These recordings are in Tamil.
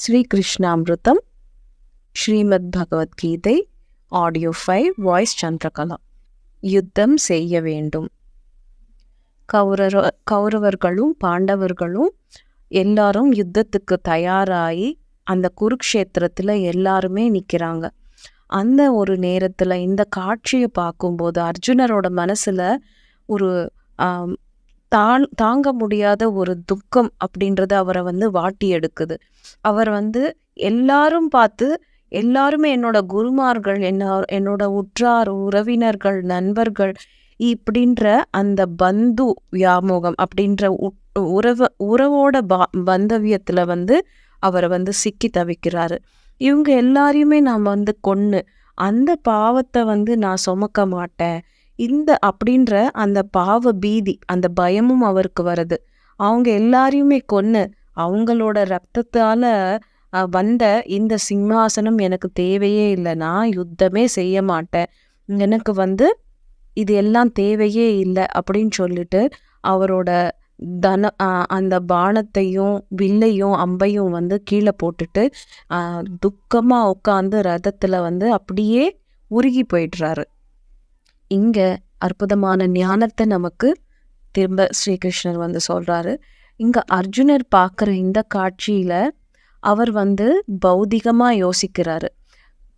Sri Krishnamrutham Srimad Bhagavad Gita audio five voice Chandrakala. யுத்தம் செய்ய வேண்டும். கௌரவ கௌரவர்களும் பாண்டவர்களும் எல்லாரும் யுத்தத்துக்கு தயாராகி அந்த குருக்ஷேத்திரத்தில் எல்லாருமே நிற்கிறாங்க அந்த ஒரு நேரத்தில் இந்த காட்சியை பார்க்கும்போது அர்ஜுனரோட மனசில் ஒரு தான் தாங்க முடியாத ஒரு துக்கம் அப்படின்றது அவரை வந்து வாட்டி எடுக்குது. அவர் வந்து எல்லாரும் பார்த்து எல்லாருமே என்னோட குருமார்கள் என்ன என்னோட உற்றார் உறவினர்கள் நண்பர்கள் இப்படின்ற அந்த பந்து வியாமோகம் அப்படின்ற உறவு உறவோட பா பந்தவியத்தில் வந்து அவரை வந்து சிக்கி தவிக்கிறாரு. இவங்க எல்லாரையுமே நான் வந்து கொன்று அந்த பாவத்தை வந்து நான் சுமக்க மாட்டேன். இந்த அப்படின்ற அந்த பாவ பீதி அந்த பயமும் அவருக்கு வருது அவங்க எல்லாரையுமே கொன்று அவங்களோட ரத்தத்தால் வந்த இந்த சிம்மாசனம் எனக்கு தேவையே இல்லை. நான் யுத்தமே செய்ய மாட்டேன். எனக்கு வந்து இது எல்லாம் தேவையே இல்லை அப்படின்னு சொல்லிட்டு அவரோட தன அந்த பானத்தையும் வில்லையும் அம்பையும் வந்து கீழே போட்டுட்டு துக்கமாக உட்காந்து ரதத்தில் வந்து அப்படியே உருகி போயிடுறாரு. இங்க அற்புதமான ஞானத்தை நமக்கு திரும்ப ஸ்ரீகிருஷ்ணர் வந்து சொல்றாரு. இங்க அர்ஜுனர் பார்க்குற இந்த காட்சியில அவர் வந்து பௌதிகமாக யோசிக்கிறாரு.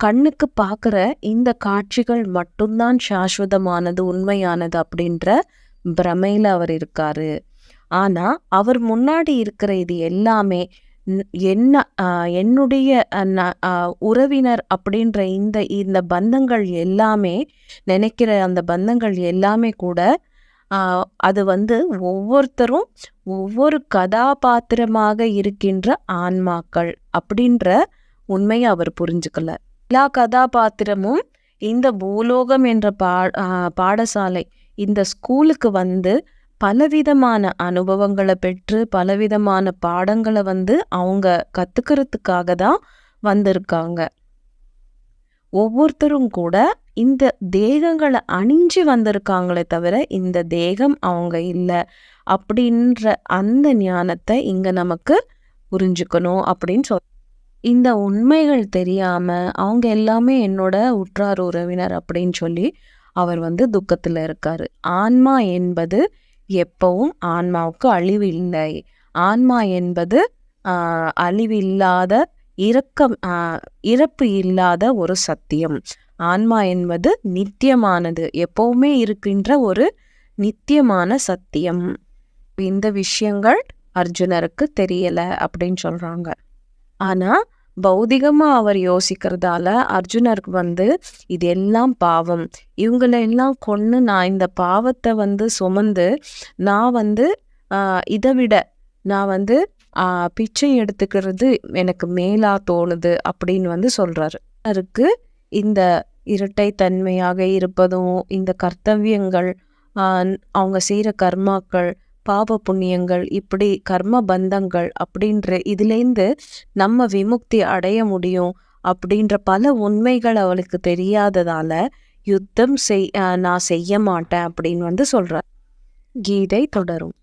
கண்ணுக்கு பார்க்குற இந்த காட்சிகள் மட்டும்தான் சாஸ்வதமானது உண்மையானது அப்படின்ற பிரமையில் அவர் இருக்காரு. ஆனால் அவர் முன்னாடி இருக்கிற இது எல்லாமே என்ன என்னுடைய உறவினர் அப்படின்ற இந்த இந்த பந்தங்கள் எல்லாமே நினைக்கிற அந்த பந்தங்கள் எல்லாமே கூட அது வந்து ஒவ்வொருத்தரும் ஒவ்வொரு கதாபாத்திரமாக இருக்கின்ற ஆன்மாக்கள் அப்படின்ற உண்மையை அவர் புரிஞ்சுக்கல. எல்லா கதாபாத்திரமும் இந்த பூலோகம் என்ற பா பாடசாலை இந்த ஸ்கூலுக்கு வந்து பலவிதமான அனுபவங்களை பெற்று பலவிதமான பாடங்களை வந்து அவங்க கற்றுக்கிறதுக்காக தான் வந்திருக்காங்க. ஒவ்வொருத்தரும் கூட இந்த தேகங்களை அணிஞ்சு வந்திருக்காங்களே தவிர இந்த தேகம் அவங்க இல்லை அப்படின்ற அந்த ஞானத்தை இங்கே நமக்கு புரிஞ்சுக்கணும் அப்படின்னு சொல். இந்த உண்மைகள் தெரியாமல் அவங்க எல்லாமே என்னோட உற்றார் உறவினர் அப்படின்னு சொல்லி அவர் வந்து துக்கத்தில் இருக்காரு. ஆன்மா என்பது எப்பவும் ஆன்மாவுக்கு அழிவு இல்லை ஆன்மா என்பது அழிவில்லாத இரக்கம் இறப்பு இல்லாத ஒரு சத்தியம். ஆன்மா என்பது நித்தியமானது எப்பவுமே இருக்கின்ற ஒரு நித்தியமான சத்தியம். இந்த விஷயங்கள் அர்ஜுனருக்கு தெரியல அப்படின்னு சொல்றாங்க. ஆனா பௌதிகமாக அவர் யோசிக்கிறதால அர்ஜுனருக்கு வந்து இது எல்லாம் பாவம். இவங்களை எல்லாம் கொன்னு நான் இந்த பாவத்தை வந்து சுமந்து நான் வந்து இதை விட நான் வந்து பிச்சை எடுத்துக்கிறது எனக்கு மேலா தோணுது அப்படின்னு வந்து சொல்கிறாரு அவருக்கு இந்த இரட்டை தன்மையாக இருப்பதும் இந்த கர்த்தவியங்கள் அவங்க செய்கிற கர்மாக்கள் பாவ புண்ணியங்கள் இப்படி கர்ம பந்தங்கள் அப்படின்ற இதுலேருந்து நம்ம விமுக்தி அடைய முடியும் அப்படின்ற பல உண்மைகள் அவளுக்கு தெரியாததால யுத்தம் செய் நான் செய்ய மாட்டேன் அப்படின்னு வந்து சொல்கிறார் கீதை தொடரும்.